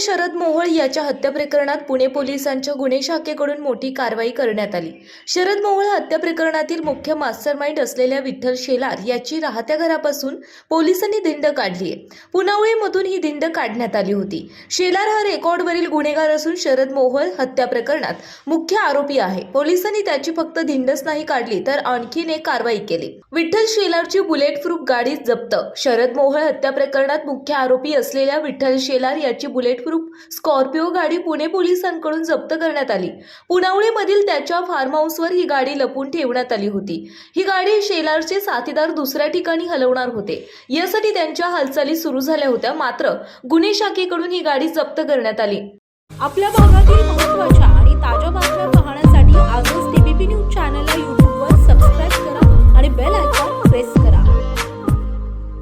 शरद मोहोळ याच्या हत्या प्रकरणात पुणे पोलिसांच्या गुन्हे शाखेकडून मोठी कारवाई करण्यात आली. शरद मोहोळ हत्या प्रकरणातील मुख्य मास्टरमाइंड असलेल्या विठ्ठल शेलार याची राहत्या घरापासून पोलिसांनी दिंड काढली आहे पुनावळीमधून ही दिंड काढण्यात आली होती. शेलार हा रेकॉर्डवरील गुन्हेगार असून शरद मोहोळ हत्या प्रकरणात मुख्य आरोपी आहे. पोलिसांनी त्याची फक्त दिंडच नाही काढली तर आणखीन एक कारवाई केली. विठ्ठल शेलारची बुलेट प्रूफ गाडी जप्त. शरद मोहोळ हत्या प्रकरणात मुख्य आरोपी असलेल्या विठ्ठल शेलार याची बुलेट प्रूफ स्कॉर्पिओ गाडी पुणे पोलिसांकडून जप्त करण्यात आली. पुनावळीमधील त्याच्या फार्म हाऊसवर ही गाडी लपून ठेवण्यात आली होती. ही गाडी शेलारचे साथीदार दुसऱ्या ठिकाणी हलवणार होते. यासाठी त्यांच्या हालचाली सुरू झाल्या होत्या मात्र गुन्हे शाखेकडून ही गाडी जप्त करण्यात आली. आपल्या भागातील